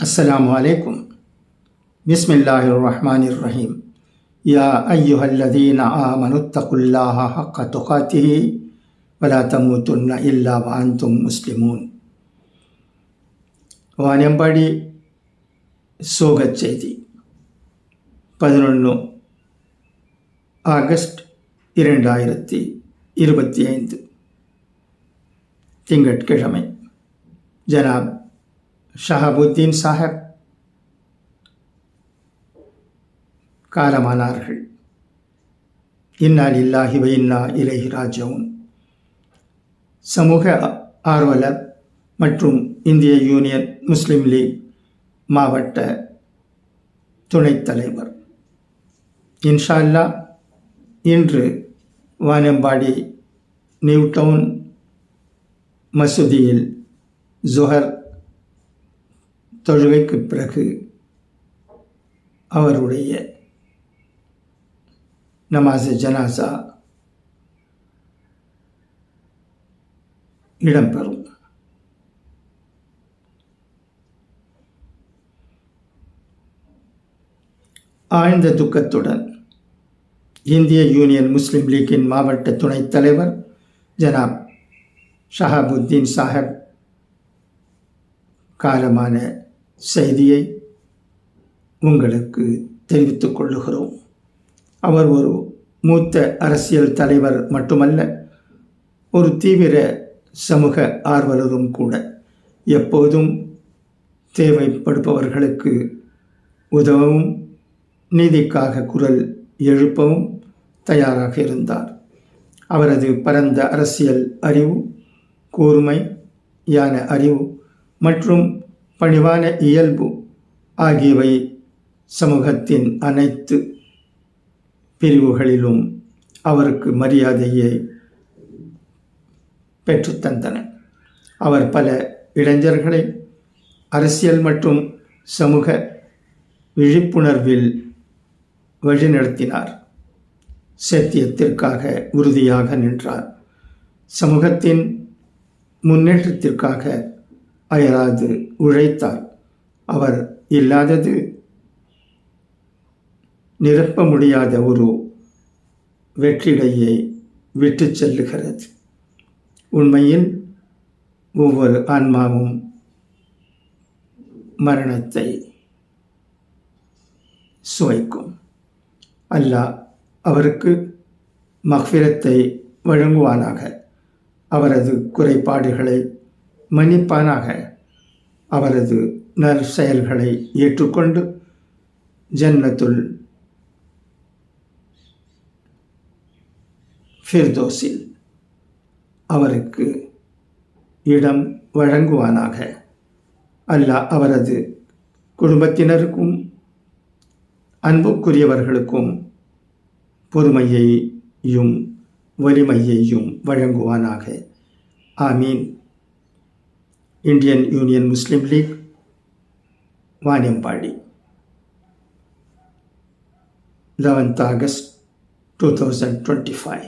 السلام عليكم بسم الله الرحمن الرحيم يا أيها الذين آمنوا اتقوا الله حق تقاته ولا تموتن إلا وأنتم مسلمون வானியம்பாடி சோகச் செய்தி பதினொன்று ஆகஸ்ட் இரண்டாயிரத்தி இருபத்தி ஐந்து திங்கட்கிழமை ஜனாப் ஷஹபுத்தீன் சாஹப் காலமானார்கள். இன்னால் இல்லாஹி இன்னா இலகி ராஜவுன் சமூக ஆர்வலர் மற்றும் இந்திய யூனியன் முஸ்லீம் லீக் மாவட்ட துணைத் தலைவர். இன்ஷால்லா இன்று வானம்பாடி நியூ டவுன் மசூதியில் ஜுஹர் தொழுகைக்கு பிறகு அவருடைய நமாஸ் ஜனாசா இடம்பெறும். ஆழ்ந்த துக்கத்துடன் இந்திய யூனியன் முஸ்லீம் லீக்கின் மாவட்ட துணைத் தலைவர் ஜனாப் ஷஹாபுத்தீன் சாஹப் காலமான செய்தியை உங்களுக்கு தெரிவித்துக் கொள்ளுகிறோம். அவர் ஒரு மூத்த அரசியல் தலைவர் மட்டுமல்ல ஒரு தீவிர சமூக ஆர்வலரும் கூட. எப்போதும் தேவைப்படுபவர்களுக்கு உதவவும் நீதிக்காக குரல் எழுப்பவும் தயாராக இருந்தார். அவரது பரந்த அரசியல் அறிவு கூர்மை யான அறிவு மற்றும் பணிவான இயல்பு ஆகியவை சமூகத்தின் அனைத்து பிரிவுகளிலும் அவருக்கு மரியாதையை பெற்றுத்தந்தன. அவர் பல இளைஞர்களை அரசியல் மற்றும் சமூக விழிப்புணர்வில் வழிநடத்தினார். சத்தியத்திற்காக உறுதியாக நின்றார். சமூகத்தின் முன்னேற்றத்திற்காக அயராது உழைத்தார். அவர் இல்லாதது நிரப்ப முடியாத ஒரு வெற்றிடையை விட்டு செல்லுகிறது. உண்மையில் ஒவ்வொரு ஆன்மாவும் மரணத்தை சுவைக்கும். அல்லாஹ் அவருக்கு மஃபிரத்தை வழங்குவானாக. அவரது குறைபாடுகளை மன்னிப்பானாக அவரது நற்செயல்களை ஏற்றுக்கொண்டு ஜன்னத்துல் ஃபிர்தோஸில் அவருக்கு இடம் வழங்குவானாக. அல்லாஹ் அவரது குடும்பத்தினருக்கும் அன்புக்குரியவர்களுக்கும் பொறுமையையும் வலிமையையும் வழங்குவானாக. ஆமீன். Indian union Muslim league Vaniyambadi eleventh August two thousand twenty five